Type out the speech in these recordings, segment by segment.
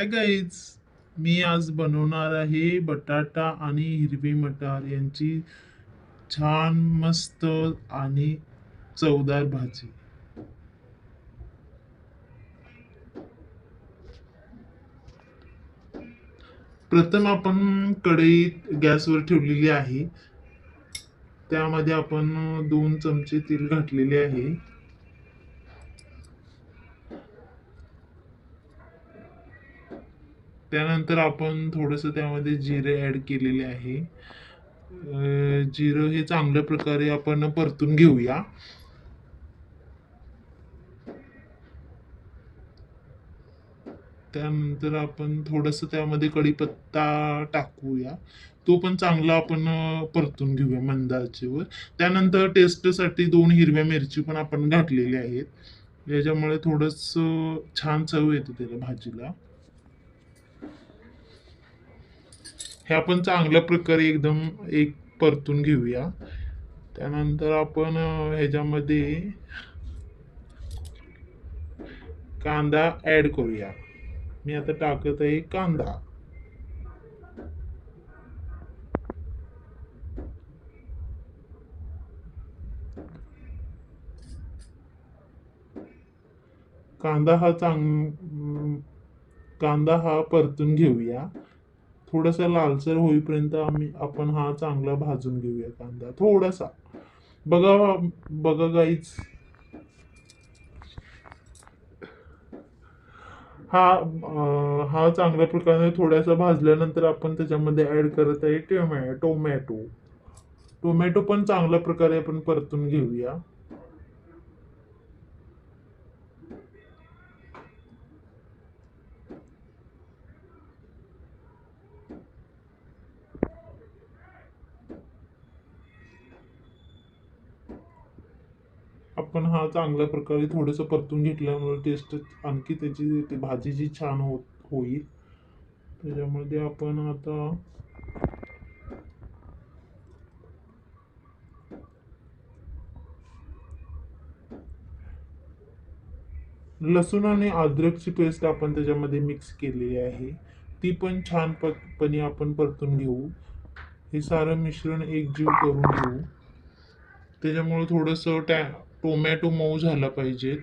Hi guys मी आज बनवणार आहे बटाटा आणि हिरवी मटार यांची छान मस्त आणि चवदार भाजी. प्रथम आपण कढईत गॅसवर ठेवलेली आहे. त्यामध्ये आपण दोन चमचे तेल घातलेले आहे. त्यानंतर आपण थोडस त्यामध्ये जिरे ऍड केलेले आहे. जिरं हे चांगल्या प्रकारे आपण परतून घेऊया. त्यानंतर आपण थोडस त्यामध्ये कढीपत्ता टाकूया. तो पण चांगला आपण परतून घेऊया मंदाचेवर. त्यानंतर टेस्टसाठी दोन हिरव्या मिरची पण आपण घातलेल्या आहेत. याच्यामुळे थोडस छान चव येते त्याला भाजीला. हे आपण चांगल्या प्रकारे एकदम एक परतून घेऊया. त्यानंतर आपण ह्याच्यामध्ये कांदा ऍड करूया. मी आता टाकत आहे कांदा. कांदा हा चांग कांदा हा परतून घेऊया. थोडासा लालसर होईपर्यंत आम्ही आपण हा चांगला भाजून घेऊया कांदा थोडासा. बघा बघा गाईच हा हा चांगल्या प्रकारे थोडासा भाजल्यानंतर आपण त्याच्यामध्ये ऍड करत आहे टोमॅटो टोमॅटो पण चांगल्या प्रकारे आपण परतून घेऊया. आपण हा चांगल्या प्रकारे थोडंसं परतून घेतल्यामुळे टेस्ट आणखी त्याची ते भाजी जी छान होत होईल. त्याच्यामध्ये आपण आता लसूण आणि अद्रकची पेस्ट आपण त्याच्यामध्ये मिक्स केलेली आहे. ती पण छान पणे आपण परतून घेऊ. हे सारं मिश्रण एकजीव करून घेऊ. त्याच्यामुळे थोडंसं टॅ टोमॅटो मऊ झाला पाहिजे.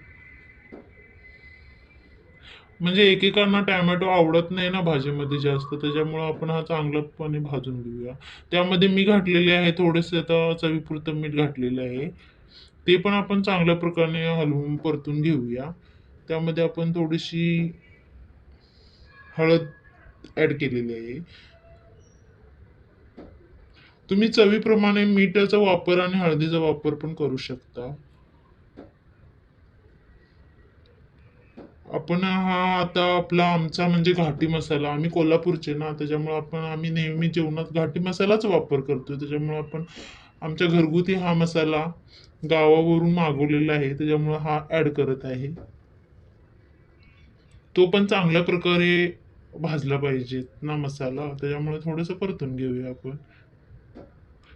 म्हणजे एकेकांना टॅमॅटो आवडत नाही ना भाजीमध्ये जास्त त्याच्यामुळे आपण हा चांगलापणे भाजून घेऊया. त्यामध्ये मी घातलेले आहे थोडेसे आता चवीपुरतं मीठ घातलेलं आहे. ते पण आपण चांगल्या प्रकारे हलवून परतून घेऊया. त्यामध्ये आपण थोडीशी हळद ऍड केलेली आहे. तुम्ही चवीप्रमाणे मीठाचा वापर आणि हळदीचा वापर पण करू शकता. आपण हा आता आपला आमचा म्हणजे घाटी मसाला आम्ही कोल्हापूरचे ना त्याच्यामुळे आपण आम्ही नेहमी जेवणात घाटी मसालाच वापर करतो त्याच्यामुळे आपण आमच्या घरगुती हा मसाला गावावरून मागवलेला आहे. त्याच्यामुळे हा ऍड करत आहे. तो पण चांगल्या प्रकारे भाजला पाहिजे ना मसाला. त्याच्यामुळे थोडंसं परतून घेऊया आपण.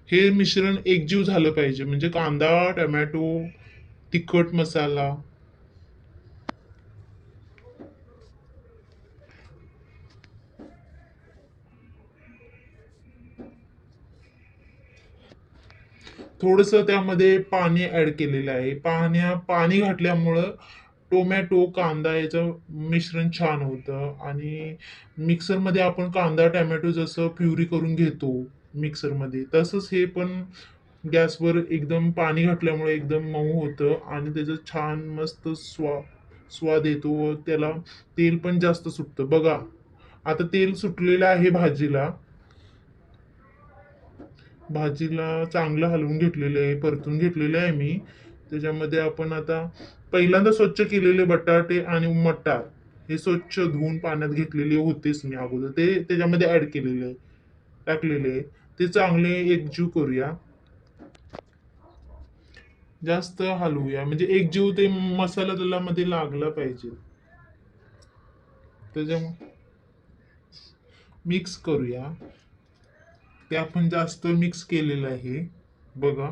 हे मिश्रण एकजीव झालं पाहिजे. म्हणजे कांदा टोमॅटो तिखट मसाला थोडस त्यामध्ये पाणी ऍड केलेलं आहे. पाण्या पाणी घातल्यामुळं टोमॅटो कांदा याचं मिश्रण छान होतं. आणि मिक्सरमध्ये आपण कांदा टोमॅटो जसं प्युरी करून घेतो मिक्सरमध्ये तसंच हे पण गॅसवर एकदम पाणी घातल्यामुळे एकदम मऊ होतं आणि त्याचं छान मस्त स्वा स्वाद येतो व त्याला तेल पण जास्त सुटतं. बघा आता तेल सुटलेलं आहे भाजीला. भाजीला चांगलं हलवून घेतलेलं आहे परतून घेतलेलं आहे मी. त्याच्यामध्ये आपण आता पहिल्यांदा स्वच्छ केलेले बटाटे आणि मटार हे स्वच्छ धुवून पाण्यात घेतलेले होतेच मी अगोदर. ते त्याच्यामध्ये ऍड केलेले टाकलेले ते चांगले एकजीव करूया. जास्त हलवूया. म्हणजे एकजीव ते मसाला त्याला मध्ये लागला पाहिजे. त्याच्यामुळे मिक्स करूया. ते आपण जास्त मिक्स केलेलं आहे. बघा.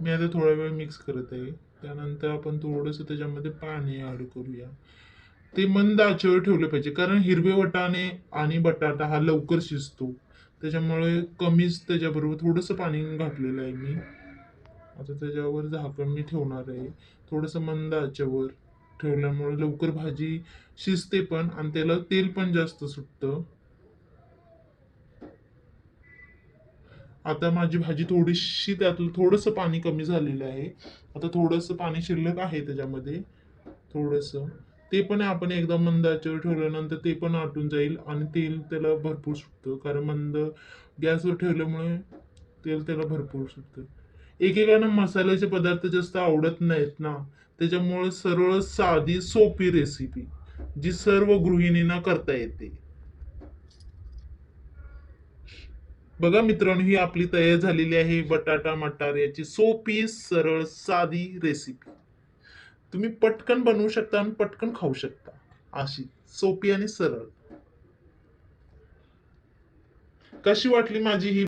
मी आता थोडा वेळ मिक्स करत आहे. त्यानंतर आपण थोडंसं त्याच्यामध्ये पाणी ऍड करूया. ते मंद आचेवर ठेवले पाहिजे. कारण हिरवे वटाणे आणि बटाटा हा लवकर शिजतो. त्याच्यामुळे कमीच त्याच्याबरोबर थोडंसं पाणी घातलेलं आहे मी. आता त्याच्यावर झाकण मी ठेवणार आहे थोडंसं मंद आचेवर ठेवल्यामुळे लवकर भाजी शिजते पण आणि त्याला तेल पण जास्त सुटतं. आता माझी भाजी थोडीशी त्यातलं थोडंसं पाणी कमी झालेलं आहे. आता थोडंसं पाणी शिल्लक आहे त्याच्यामध्ये. थोडंसं. ते पण आपण एकदा मंद आचेवर ठेवल्यानंतर ते पण आटून जाईल आणि तेल त्याला भरपूर सुटतं. कारण मंद गॅसवर ठेवल्यामुळे तेल त्याला भरपूर सुटतं. एकेकांना मसाल्याचे पदार्थ जास्त आवडत नाहीत ना त्याच्यामुळे सरळ साधी सोपी रेसिपी जी सर्व गृहिणींना करता येते. बघा मित्रांनो ही आपली तयार झालेली आहे बटाटा मटार याची सोपी सरळ साधी रेसिपी तुम्ही पटकन बनवू शकता आणि पटकन खाऊ शकता. अशी सोपी आणि सरळ. कशी वाटली माझी ही